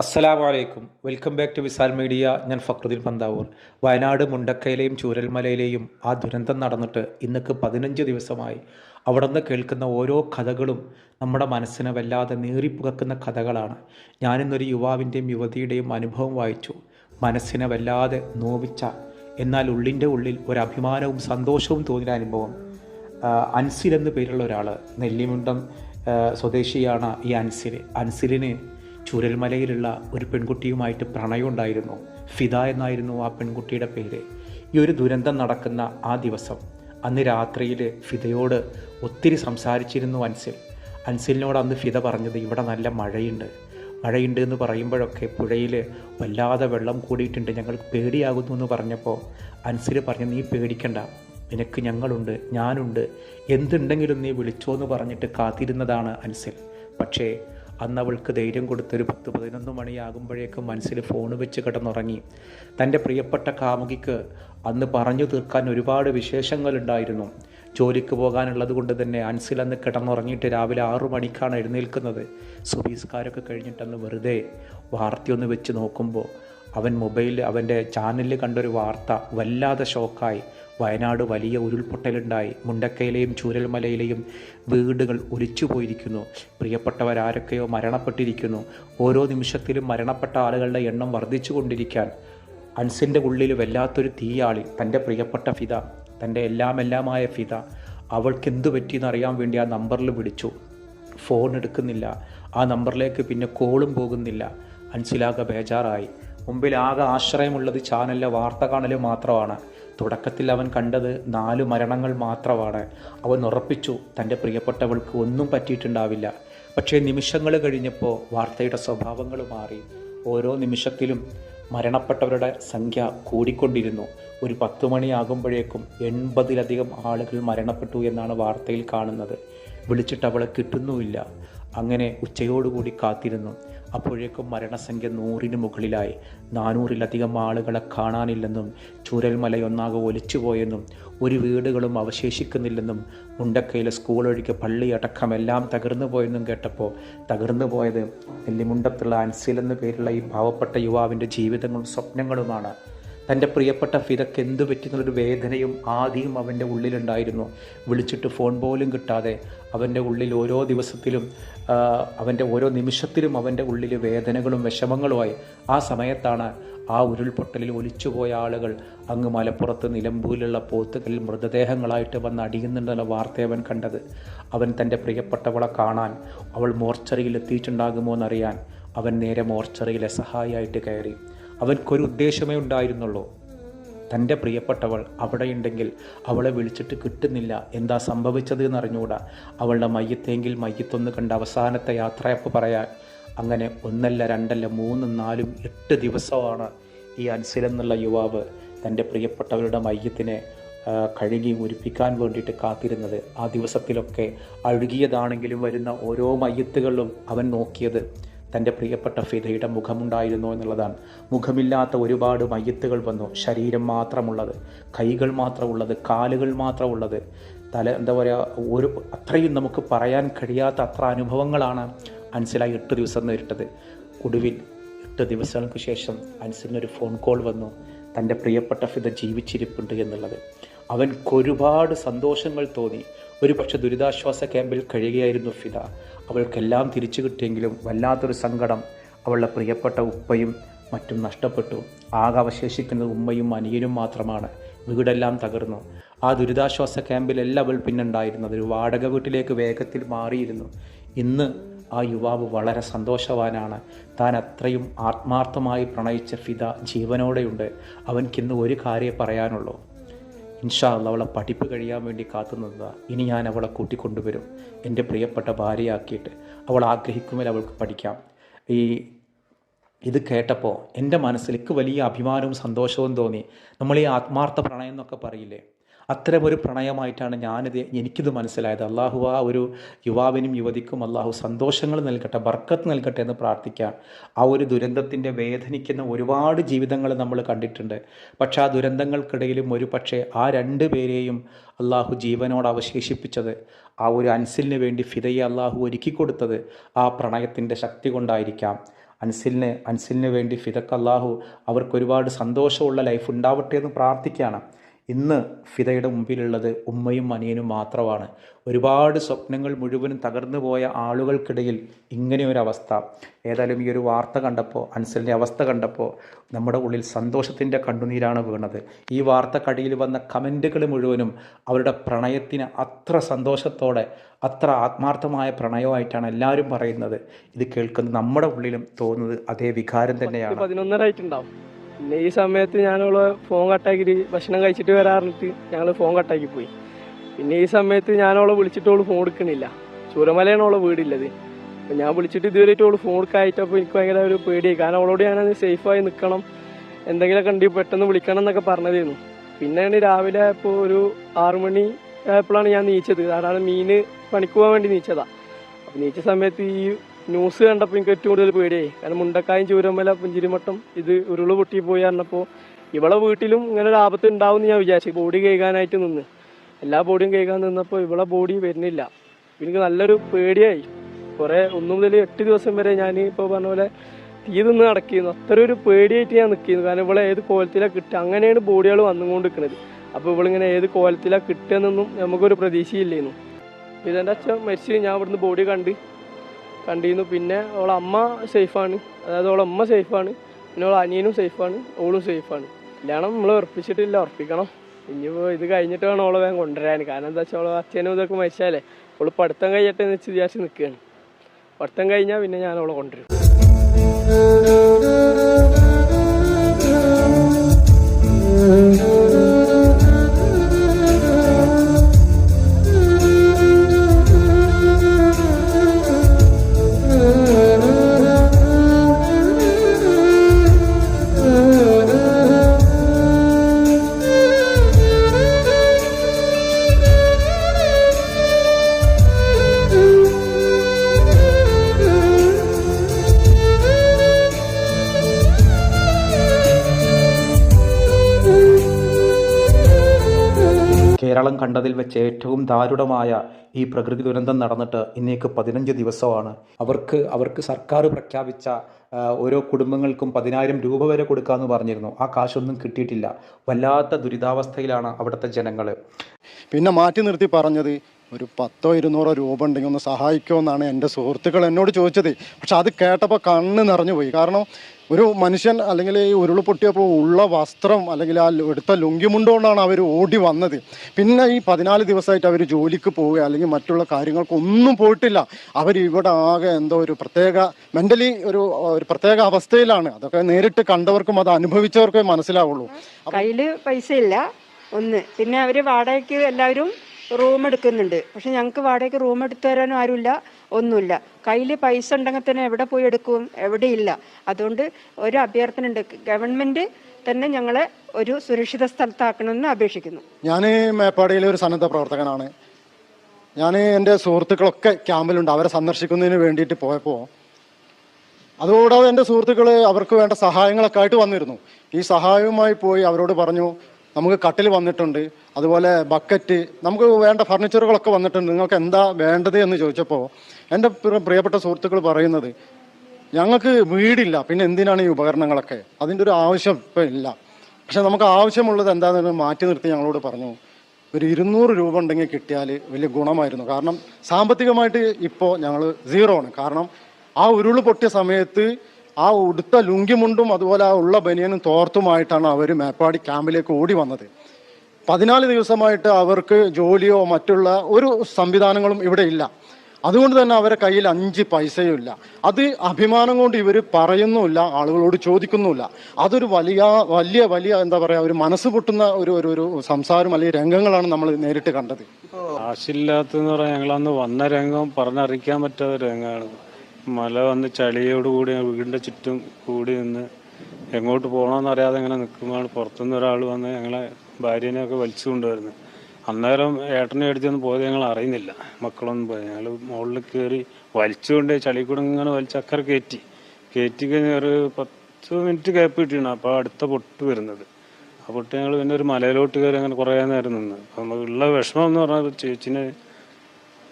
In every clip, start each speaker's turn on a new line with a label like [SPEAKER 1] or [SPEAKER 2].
[SPEAKER 1] അസ്സലാമു അലൈക്കും. Welcome back to Visal media. ഞാൻ ഫക്രുദ്ദീൻ പന്താവൂർ. വയനാട് മുണ്ടക്കയിലെയും ചൂരൽമലയിലെയും ആ ദുരന്തം നടന്നിട്ട് ഇന്നക്ക് പതിനഞ്ച് ദിവസമായി അവിടെ നിന്ന് കേൾക്കുന്ന ഓരോ കഥകളും നമ്മുടെ മനസ്സിനെ വല്ലാതെ നീറിപ്പുകക്കുന്ന കഥകളാണ്. ഞാനിന്നൊരു യുവാവിന്റെയും യുവതിയുടെയും അനുഭവം വായിച്ചു. മനസ്സിനെ വല്ലാതെ നോവിച്ച എന്നാൽ ഉള്ളിന്റെ ഉള്ളിൽ ഒരു അഭിമാനവും സന്തോഷവും തോന്നിയ അനുഭവം. അൻസിൽ എന്നു പേരുള്ള ഒരാൾ നെല്ലിമുണ്ടം സ്വദേശിയാണ് ഈ അൻസിൽ അൻസിലിന് ചുരൽമലയിലുള്ള ഒരു പെൺകുട്ടിയുമായിട്ട് പ്രണയമുണ്ടായിരുന്നു ഫിദ എന്നായിരുന്നു ആ പെൺകുട്ടിയുടെ പേര്. ഈ ഒരു ദുരന്തം നടക്കുന്ന ആ ദിവസം അന്ന് രാത്രിയിൽ ഫിദയോട് ഒത്തിരി സംസാരിച്ചിരുന്നു അൻസിൽ. അൻസിലിനോട് അന്ന് ഫിദ പറഞ്ഞത് ഇവിടെ നല്ല മഴയുണ്ട്. മഴയുണ്ട് എന്ന് പറയുമ്പോഴൊക്കെ പുഴയിൽ വല്ലാതെ വെള്ളം കൂടിയിട്ടുണ്ട്. ഞങ്ങൾക്ക് പേടിയാകുന്നു എന്ന് പറഞ്ഞപ്പോൾ അൻസിൽ പറഞ്ഞു നീ പേടിക്കണ്ട. നിനക്ക് ഞങ്ങളുണ്ട് ഞാനുണ്ട്. എന്തുണ്ടെങ്കിലും നീ വിളിച്ചോ എന്ന് പറഞ്ഞിട്ട് കാത്തിരുന്നതാണ് അൻസിൽ. പക്ഷേ അന്ന് അവൾക്ക് ധൈര്യം കൊടുത്തൊരു പത്ത് പതിനൊന്ന് മണിയാകുമ്പോഴേക്കും മനസ്സിൽ ഫോൺ വെച്ച് കിടന്നുറങ്ങി. തന്റെ പ്രിയപ്പെട്ട കാമുകിക്ക് അന്ന് പറഞ്ഞു തീർക്കാൻ ഒരുപാട് വിശേഷങ്ങളുണ്ടായിരുന്നു. ജോലിക്ക് പോകാനുള്ളത് കൊണ്ട് തന്നെ അൻസിൽ അന്ന് കിടന്നുറങ്ങിയിട്ട് രാവിലെ ആറു മണിക്കാണ് എഴുന്നേൽക്കുന്നത്. സുബീസ്കാരൊക്കെ കഴിഞ്ഞിട്ടന്ന് വെറുതെ വാർത്തയൊന്ന് വെച്ച് നോക്കുമ്പോൾ അവൻ മൊബൈലിൽ അവന്റെ ചാനലിൽ കണ്ടൊരു വാർത്ത വല്ലാതെ ഷോക്കായി. വയനാട് വലിയ ഉരുൾപൊട്ടലുണ്ടായി. മുണ്ടക്കയിലെയും ചൂരൽമലയിലെയും വീടുകൾ ഒലിച്ചു പോയിരിക്കുന്നു. പ്രിയപ്പെട്ടവരാരൊക്കെയോ മരണപ്പെട്ടിരിക്കുന്നു. ഓരോ നിമിഷത്തിലും മരണപ്പെട്ട ആളുകളുടെ എണ്ണം വർദ്ധിച്ചു കൊണ്ടിരിക്കാൻ. അൻസിന്റെ ഉള്ളിൽ വല്ലാത്തൊരു തീയാളി തന്റെ പ്രിയപ്പെട്ട ഫിത തന്റെ എല്ലാമെല്ലാമായ ഫിത അവൾക്ക് എന്തു പറ്റിയെന്ന് അറിയാൻ വേണ്ടി ആ നമ്പറിൽ വിളിച്ചു. ഫോൺ എടുക്കുന്നില്ല. ആ നമ്പറിലേക്ക് പിന്നെ കോളും പോകുന്നില്ല. അൻസിലാകെ ബേജാറായി. മുമ്പിൽ ആകെ ആശ്രയമുള്ളത് ചാനലിലെ വാർത്ത കാണൽ മാത്രമാണ്. തുടക്കത്തിൽ അവൻ കണ്ടത് നാല് മരണങ്ങൾ മാത്രമാണ്. അവൻ ഉറപ്പിച്ചു തന്റെ പ്രിയപ്പെട്ടവൾക്ക് ഒന്നും പറ്റിയിട്ടുണ്ടാവില്ല. പക്ഷേ നിമിഷങ്ങൾ കഴിഞ്ഞപ്പോൾ വാർത്തയുടെ സ്വഭാവങ്ങൾ മാറി. ഓരോ നിമിഷത്തിലും മരണപ്പെട്ടവരുടെ സംഖ്യ കൂടിക്കൊണ്ടിരുന്നു. ഒരു പത്ത് മണിയാകുമ്പോഴേക്കും എൺപതിലധികം ആളുകൾ മരണപ്പെട്ടു എന്നാണ് വാർത്തയിൽ കാണുന്നത്. വിളിച്ചിട്ട് അവളെ കിട്ടുന്നുമില്ല. അങ്ങനെ ഉച്ചയോടുകൂടി കാത്തിരുന്നു. അപ്പോഴേക്കും മരണസംഖ്യ നൂറിന് മുകളിലായി. നാനൂറിലധികം ആളുകളെ കാണാനില്ലെന്നും ചൂരൽമലയൊന്നാകെ ഒലിച്ചുപോയെന്നും ഒരു വീടുകളും അവശേഷിക്കുന്നില്ലെന്നും മുണ്ടക്കയിലെ സ്കൂൾ ഒഴികെ പള്ളി അടക്കം എല്ലാം തകർന്നു പോയെന്നും കേട്ടപ്പോൾ തകർന്നു പോയത് നെല്ലിമുണ്ടത്തുള്ള അൻസിൽ എന്ന പേരുള്ള ഈ പാവപ്പെട്ട യുവാവിന്റെ ജീവിതങ്ങളും സ്വപ്നങ്ങളുമാണ്. തന്റെ പ്രിയപ്പെട്ട ഫിദക്ക് എന്തു പറ്റുന്നൊരു വേദനയും ആദ്യം അവന്റെ ഉള്ളിലുണ്ടായിരുന്നു. വിളിച്ചിട്ട് ഫോൺ പോലും കിട്ടാതെ അവന്റെ ഉള്ളിൽ ഓരോ ദിവസത്തിലും അവന്റെ ഓരോ നിമിഷത്തിലും അവന്റെ ഉള്ളിൽ വേദനകളും വിഷമങ്ങളുമായി ആ സമയത്താണ് ആ ഉരുൾപൊട്ടലിൽ ഒലിച്ചുപോയ ആളുകൾ അങ്ങ് മലപ്പുറത്ത് നിലമ്പൂരിലുള്ള പോത്തുകളിൽ മൃതദേഹങ്ങളായിട്ട് വന്ന് അടിയുന്നുണ്ടെന്ന വാർത്ത അവൻ കണ്ടത്. അവൻ തന്റെ പ്രിയപ്പെട്ടവളെ കാണാൻ അവൾ മോർച്ചറിയിൽ എത്തിയിട്ടുണ്ടാകുമോ എന്നറിയാൻ അവൻ നേരെ മോർച്ചറിയിലെ സഹായിയായിട്ട് കയറി. അവൻക്കൊരു ഉദ്ദേശമേ ഉണ്ടായിരുന്നുള്ളൂ. തന്റെ പ്രിയപ്പെട്ടവൾ അവിടെയുണ്ടെങ്കിൽ അവളെ വിളിച്ചിട്ട് കിട്ടുന്നില്ല. എന്താ സംഭവിച്ചത് എന്നറിഞ്ഞുകൂടാ അവളുടെ മയ്യത്തെങ്കിൽ മയ്യത്തൊന്ന് കണ്ട അവസാനത്തെ യാത്രയപ്പ് പറയാൻ. അങ്ങനെ ഒന്നല്ല രണ്ടല്ല മൂന്നും നാലും എട്ട് ദിവസമാണ് ഈ അൻസിൽ എന്നുള്ള യുവാവ് തന്റെ പ്രിയപ്പെട്ടവരുടെ മയ്യത്തിനെ കഴുകി മുരിപ്പിക്കാൻ വേണ്ടിയിട്ട് കാത്തിരുന്നത്. ആ ദിവസത്തിലൊക്കെ അഴുകിയതാണെങ്കിലും വരുന്ന ഓരോ മയ്യത്തുകളിലും അവൻ നോക്കിയത് തന്റെ പ്രിയപ്പെട്ട ഫിദയുടെ മുഖമുണ്ടായിരുന്നു എന്നുള്ളതാണ്. മുഖമില്ലാത്ത ഒരുപാട് മയ്യത്തുകൾ വന്നു. ശരീരം മാത്രമുള്ളത് കൈകൾ മാത്രമുള്ളത് കാലുകൾ മാത്രമുള്ളത്. തല എന്താ പറയുക ഒരു അത്രയും നമുക്ക് പറയാൻ കഴിയാത്ത അത്ര അനുഭവങ്ങളാണ് അൻസിലായി എട്ട് ദിവസം നേരിട്ടത്. ഒടുവിൽ എട്ട് ദിവസങ്ങൾക്ക് ശേഷം അൻസിലിനൊരു ഫോൺ കോൾ വന്നു. തന്റെ പ്രിയപ്പെട്ട ഫിദ ജീവിച്ചിരിപ്പുണ്ട് എന്നുള്ളത്. അവൻക്കൊരുപാട് സന്തോഷങ്ങൾ തോന്നി. ഒരു പക്ഷെ ദുരിതാശ്വാസ ക്യാമ്പിൽ കഴിയുകയായിരുന്നു ഫിദ. അവൾക്കെല്ലാം തിരിച്ചു കിട്ടിയെങ്കിലും വല്ലാത്തൊരു സങ്കടം. അവളുടെ പ്രിയപ്പെട്ട ഉപ്പയും മറ്റും നഷ്ടപ്പെട്ടു. ആകെ അവശേഷിക്കുന്നത് ഉമ്മയും അനിയനും മാത്രമാണ്. വീടെല്ലാം തകർന്നു. ആ ദുരിതാശ്വാസ ക്യാമ്പിലല്ല അവൾ പിന്നുണ്ടായിരുന്നത് ഒരു വാടക വീട്ടിലേക്ക് വേഗത്തിൽ മാറിയിരുന്നു. ഇന്ന് ആ യുവാവ് വളരെ സന്തോഷവാനാണ്. താൻ അത്രയും ആത്മാർത്ഥമായി പ്രണയിച്ച ഫിദ ജീവനോടെയുണ്ട്. അവൻക്കിന്ന് ഒരു കാര്യമേ പറയാനുള്ളൂ. ഇൻഷാ അല്ല അവളെ പഠിപ്പ് കഴിയാൻ വേണ്ടി കാത്തു ഇനി ഞാൻ അവളെ കൂട്ടിക്കൊണ്ടുവരും. എന്റെ പ്രിയപ്പെട്ട ഭാര്യയാക്കിയിട്ട് അവൾ ആഗ്രഹിക്കുമ്പോൾ അവൾക്ക് പഠിക്കാം. ഈ ഇത് കേട്ടപ്പോൾ എന്റെ മനസ്സിലേക്ക് വലിയ അഭിമാനവും സന്തോഷവും തോന്നി. നമ്മൾ ഈ ആത്മാർത്ഥ പ്രണയം എന്നൊക്കെ പറയില്ലേ? അത്തരമൊരു പ്രണയമായിട്ടാണ് ഞാനിത് എനിക്കിത് മനസ്സിലായത്. അള്ളാഹു ആ ഒരു യുവാവിനും യുവതിക്കും അള്ളാഹു സന്തോഷങ്ങൾ നൽകട്ടെ ബർക്കത്ത് നൽകട്ടെ എന്ന് പ്രാർത്ഥിക്കുക ആ ഒരു ദുരന്തത്തിന്റെ വേദനിക്കുന്ന ഒരുപാട് ജീവിതങ്ങൾ നമ്മൾ കണ്ടിട്ടുണ്ട്. പക്ഷേ ആ ദുരന്തങ്ങൾക്കിടയിലും ഒരു പക്ഷേ ആ രണ്ട് പേരെയും അള്ളാഹു ജീവനോട് അവശേഷിപ്പിച്ചത് ആ ഒരു അൻസിലിന് വേണ്ടി ഫിതയെ അള്ളാഹു ഒരുക്കി കൊടുത്തത് ആ പ്രണയത്തിന്റെ ശക്തി കൊണ്ടായിരിക്കാം. അൻസിലിന് അൻസിലിന് വേണ്ടി ഫിതക്ക് അള്ളാഹു അവർക്ക് ഒരുപാട് സന്തോഷമുള്ള ലൈഫ് ഉണ്ടാവട്ടെ എന്ന് പ്രാർത്ഥിക്കുകയാണ്. ഇന്ന് ഫിദയുടെ മുമ്പിലുള്ളത് ഉമ്മയും അനിയനും മാത്രമാണ്. ഒരുപാട് സ്വപ്നങ്ങൾ മുഴുവനും തകർന്നു പോയ ആളുകൾക്കിടയിൽ ഇങ്ങനെ ഒരു അവസ്ഥ. ഏതായാലും ഈ ഒരു വാർത്ത കണ്ടപ്പോൾ അൻസലിന്റെ അവസ്ഥ കണ്ടപ്പോൾ നമ്മുടെ ഉള്ളിൽ സന്തോഷത്തിന്റെ കണ്ണുനീരാണ് വീണത്. ഈ വാർത്തക്കടിയിൽ വന്ന കമന്റുകൾ മുഴുവനും അവരുടെ പ്രണയത്തിന് അത്ര സന്തോഷത്തോടെ അത്ര ആത്മാർത്ഥമായ പ്രണയമായിട്ടാണ് എല്ലാവരും പറയുന്നത്. ഇത് കേൾക്കുന്നത് നമ്മുടെ ഉള്ളിലും തോന്നുന്നത് അതേ വികാരം തന്നെയാണ്.
[SPEAKER 2] പതിനൊന്നര ആയിട്ടുണ്ടാവും. പിന്നെ ഈ സമയത്ത് ഞാനവൾ ഫോൺ കട്ടാക്കി ഭക്ഷണം കഴിച്ചിട്ട് വരാറിട്ട് ഞങ്ങൾ ഫോൺ കട്ടാക്കി പോയി. പിന്നെ ഈ സമയത്ത് ഞാനവളെ വിളിച്ചിട്ട് അവൾ ഫോൺ എടുക്കണില്ല. ചൂരമലയാണ് അവളെ വീടുള്ളത് അപ്പം ഞാൻ വിളിച്ചിട്ട് ഇതുവരെയായിട്ട് അവൾ ഫോൺ എടുക്കായിട്ടപ്പോൾ എനിക്ക് ഭയങ്കര ഒരു പേടിയായി. കാരണം അവളോട് ഞാനത് സേഫായി നിൽക്കണം എന്തെങ്കിലും കണ്ടി പെട്ടെന്ന് വിളിക്കണം എന്നൊക്കെ പറഞ്ഞതായിരുന്നു. പിന്നെയാണ് രാവിലെ ഇപ്പോൾ ഒരു ആറുമണി ആയപ്പോഴാണ് ഞാൻ നീച്ചത്. കാരണം മീന് പണിക്ക് പോകാൻ വേണ്ടി നീച്ചതാണ് അപ്പം നീച്ച സമയത്ത് ഈ ന്യൂസ് കണ്ടപ്പോൾ എനിക്ക് ഏറ്റവും കൂടുതൽ പേടിയായി. കാരണം മുണ്ടക്കായും ചൂരമല പുഞ്ചിരിമട്ടം ഇത് ഉരുൾ പൊട്ടി പോയി പറഞ്ഞപ്പോൾ ഇവളെ വീട്ടിലും ഇങ്ങനെ ഒരു ആപത്ത് ഉണ്ടാവും ഞാൻ വിചാരിച്ചു. ബോഡി കഴുകാനായിട്ട് നിന്ന്. എല്ലാ ബോഡിയും കഴുകാൻ നിന്നപ്പോൾ ഇവളെ ബോഡി വരുന്നില്ല. എനിക്ക് നല്ലൊരു പേടിയായി. കുറേ ഒന്നു മുതൽ എട്ട് ദിവസം വരെ ഞാൻ ഇപ്പോൾ പറഞ്ഞ പോലെ തീ നിന്ന് നടക്കിയിരുന്നു. അത്ര ഒരു പേടിയായിട്ട് ഞാൻ നിൽക്കുന്നു കാരണം ഇവളെ ഏത് കോലത്തിലാണ് കിട്ടുക? അങ്ങനെയാണ് ബോഡികൾ വന്നുകൊണ്ട് നിൽക്കുന്നത് അപ്പോൾ ഇവളിങ്ങനെ ഏത് കോലത്തിലാണ് കിട്ടുക എന്നൊന്നും നമുക്കൊരു പ്രതീക്ഷയില്ലായിരുന്നു ഇതെന്റെ അച്ഛൻ മരിച്ച് ഞാൻ ഇവിടുന്ന് ബോഡി കണ്ട് കണ്ടിരുന്നു പിന്നെ അവളെ അമ്മ സേഫാണ്. അതായത് അവളെ അമ്മ സേഫാണ്. പിന്നെ അവളെ അനിയനും സേഫാണ്. ഓളും സേഫാണ്. കല്യാണം നമ്മൾ ഉറപ്പിച്ചിട്ടില്ല. ഉറപ്പിക്കണം. ഇനിയിപ്പോൾ ഇത് കഴിഞ്ഞിട്ട് വേണം അവളെ വേഗം കൊണ്ടുവരാൻ കാരണം എന്താ വെച്ചാൽ അവളെ അച്ഛനും ഇതൊക്കെ മരിച്ചാലേ അവൾ പഠിത്തം കഴിയട്ടെ എന്ന് വെച്ച് വിചാരിച്ച് നിൽക്കുകയാണ് പഠിത്തം കഴിഞ്ഞാൽ പിന്നെ ഞാൻ അവളെ കൊണ്ടുവരും.
[SPEAKER 1] കേരളം കണ്ടതിൽ വെച്ച് ഏറ്റവും ദാരുണമായ ഈ പ്രകൃതി ദുരന്തം നടന്നിട്ട് ഇന്നേക്ക് പതിനഞ്ച് ദിവസമാണ്. അവർക്ക് അവർക്ക് സർക്കാർ പ്രഖ്യാപിച്ച ഓരോ കുടുംബങ്ങൾക്കും പതിനായിരം രൂപ വരെ കൊടുക്കാമെന്ന് പറഞ്ഞിരുന്നു. ആ കാശൊന്നും കിട്ടിയിട്ടില്ല. വല്ലാത്ത ദുരിതാവസ്ഥയിലാണ് അവിടുത്തെ ജനങ്ങൾ
[SPEAKER 3] പിന്നെ മാറ്റി നിർത്തി പറഞ്ഞത് ഒരു പത്തോ ഇരുന്നൂറോ രൂപ ഉണ്ടെങ്കിൽ ഒന്ന് സഹായിക്കുമെന്നാണ് എന്റെ സുഹൃത്തുക്കൾ എന്നോട് ചോദിച്ചത്. പക്ഷെ അത് കേട്ടപ്പോൾ കണ്ണ് നിറഞ്ഞു പോയി. കാരണം ഒരു മനുഷ്യൻ അല്ലെങ്കിൽ ഈ ഉരുൾ പൊട്ടിയപ്പോൾ ഉള്ള വസ്ത്രം അല്ലെങ്കിൽ ആ എടുത്ത ലുങ്കിമുണ്ടുകൊണ്ടാണ് അവർ ഓടി വന്നത്. പിന്നെ ഈ പതിനാല് ദിവസമായിട്ട് അവർ ജോലിക്ക് പോവുക അല്ലെങ്കിൽ മറ്റുള്ള കാര്യങ്ങൾക്കൊന്നും പോയിട്ടില്ല. അവർ ഇവിടെ ആകെ എന്തോ ഒരു പ്രത്യേക മെന്റലി ഒരു ഒരു പ്രത്യേക അവസ്ഥയിലാണ്. അതൊക്കെ നേരിട്ട് കണ്ടവർക്കും അത് അനുഭവിച്ചവർക്കേ മനസ്സിലാവുള്ളൂ.
[SPEAKER 4] കയ്യിൽ പൈസ ഇല്ല ഒന്ന്. പിന്നെ അവർ വാടകയ്ക്ക് എല്ലാവരും റൂം എടുക്കുന്നുണ്ട്. പക്ഷെ ഞങ്ങൾക്ക് വാടകയ്ക്ക് റൂം എടുത്തു തരാനും ആരുമില്ല ഒന്നുമില്ല. കയ്യിൽ പൈസ ഉണ്ടെങ്കിൽ തന്നെ എവിടെ പോയി എടുക്കും? എവിടെയില്ല. അതുകൊണ്ട് ഒരു അഭ്യർത്ഥന ഉണ്ട് ഗവൺമെന്റ് തന്നെ ഞങ്ങളെ ഒരു സുരക്ഷിത സ്ഥലത്താക്കണമെന്ന് അപേക്ഷിക്കുന്നു.
[SPEAKER 3] ഞാൻ മേപ്പാടിയിലെ ഒരു സന്നദ്ധ പ്രവർത്തകനാണ്. ഞാൻ എന്റെ സുഹൃത്തുക്കളൊക്കെ ക്യാമ്പിലുണ്ട്. അവരെ സന്ദർശിക്കുന്നതിന് വേണ്ടിയിട്ട് പോയപ്പോൾ അതുകൂടാതെ എന്റെ സുഹൃത്തുക്കൾ അവർക്ക് വേണ്ട സഹായങ്ങളൊക്കെ ആയിട്ട് വന്നിരുന്നു. ഈ സഹായവുമായി പോയി അവരോട് പറഞ്ഞു നമുക്ക് കട്ടിൽ വന്നിട്ടുണ്ട്. അതുപോലെ ബക്കറ്റ് നമുക്ക് വേണ്ട ഫർണിച്ചറുകളൊക്കെ വന്നിട്ടുണ്ട്. നിങ്ങൾക്ക് എന്താ വേണ്ടത് എന്ന് ചോദിച്ചപ്പോൾ എന്റെ പ്രിയപ്പെട്ട സുഹൃത്തുക്കൾ പറയുന്നത് ഞങ്ങൾക്ക് വീടില്ല. പിന്നെ എന്തിനാണ് ഈ ഉപകരണങ്ങളൊക്കെ? അതിന്റെ ഒരു ആവശ്യം ഇപ്പം ഇല്ല. പക്ഷെ നമുക്ക് ആവശ്യമുള്ളത് എന്താണെന്ന് മാറ്റി നിർത്തി ഞങ്ങളോട് പറഞ്ഞു. ഒരു ഇരുന്നൂറ് രൂപ ഉണ്ടെങ്കിൽ കിട്ടിയാൽ വലിയ ഗുണമായിരുന്നു. കാരണം സാമ്പത്തികമായിട്ട് ഇപ്പോൾ ഞങ്ങൾ സീറോ ആണ്. കാരണം ആ ഉരുൾ പൊട്ടിയ സമയത്ത് ആ ഉടുത്ത ലുങ്കിമുണ്ടും അതുപോലെ ആ ഉള്ള ബനിയനും തോർത്തുമായിട്ടാണ് അവർ മേപ്പാടി ക്യാമ്പിലേക്ക് ഓടി വന്നത്. പതിനാല് ദിവസമായിട്ട് അവർക്ക് ജോലിയോ മറ്റുള്ള ഒരു സംവിധാനങ്ങളും ഇവിടെ ഇല്ല. അതുകൊണ്ട് തന്നെ അവരെ കയ്യിൽ അഞ്ച് പൈസയും ഇല്ല. അത് അഭിമാനം കൊണ്ട് ഇവർ പറയുന്നുമില്ല ആളുകളോട് ചോദിക്കുന്നുമില്ല. അതൊരു വലിയ വലിയ വലിയ എന്താ പറയുക ഒരു മനസ്സ് പൊട്ടുന്ന ഒരു ഒരു ഒരു സംസാരം അല്ലെങ്കിൽ രംഗങ്ങളാണ് നമ്മൾ നേരിട്ട് കണ്ടത്.
[SPEAKER 5] കാശില്ലാത്തെന്ന് പറയാൻ ഞങ്ങളന്ന് വന്ന രംഗം പറഞ്ഞറിയിക്കാൻ പറ്റാത്ത രംഗമാണ്. മല വന്ന് ചളിയോട് കൂടി വീടിന്റെ ചുറ്റും കൂടി നിന്ന് എങ്ങോട്ട് പോകണമെന്ന് അറിയാതെ ഇങ്ങനെ നിൽക്കുമ്പോഴാണ് പുറത്തുനിന്ന് ഒരാൾ വന്ന് ഞങ്ങളെ ഭാര്യനെയൊക്കെ വലിച്ചു കൊണ്ടുവരുന്നത് അന്നേരം ഏട്ടനെ എടുത്തൊന്നും പോയത് ഞങ്ങൾ അറിയുന്നില്ല. മക്കളൊന്നും പോയത് ഞങ്ങൾ മുകളിൽ കയറി വലിച്ചുകൊണ്ട് ചളി കൂടെ ഇങ്ങനെ വലിച്ച് അക്കരെ കയറ്റി. കയറ്റി കഴിഞ്ഞ് ഒരു പത്ത് മിനിറ്റ് ഗ്യാപ്പ് കിട്ടിയാണ് അപ്പോൾ അടുത്ത പൊട്ട് വരുന്നത്. ആ പൊട്ട് ഞങ്ങൾ പിന്നെ ഒരു മലയിലോട്ട് കയറി അങ്ങനെ കുറേ നേരം നിന്ന്. അപ്പം ഉള്ള വിഷമം എന്ന് പറഞ്ഞാൽ ചേച്ചിനെ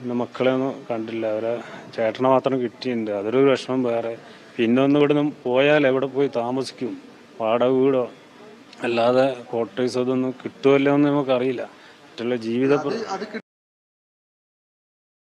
[SPEAKER 5] പിന്നെ മക്കളെ ഒന്നും കണ്ടില്ല. അവരെ ചേട്ടനെ മാത്രം കിട്ടിയിട്ടുണ്ട്. അതൊരു വിഷമം വേറെ. പിന്നെ ഒന്ന് ഇവിടുന്ന് പോയാൽ എവിടെ പോയി താമസിക്കും? വാടക വീടോ? അല്ലാതെ ക്വാർട്ടേഴ്സ് അതൊന്നും കിട്ടുമല്ലോ എന്ന് നമുക്കറിയില്ല. മറ്റുള്ള ജീവിത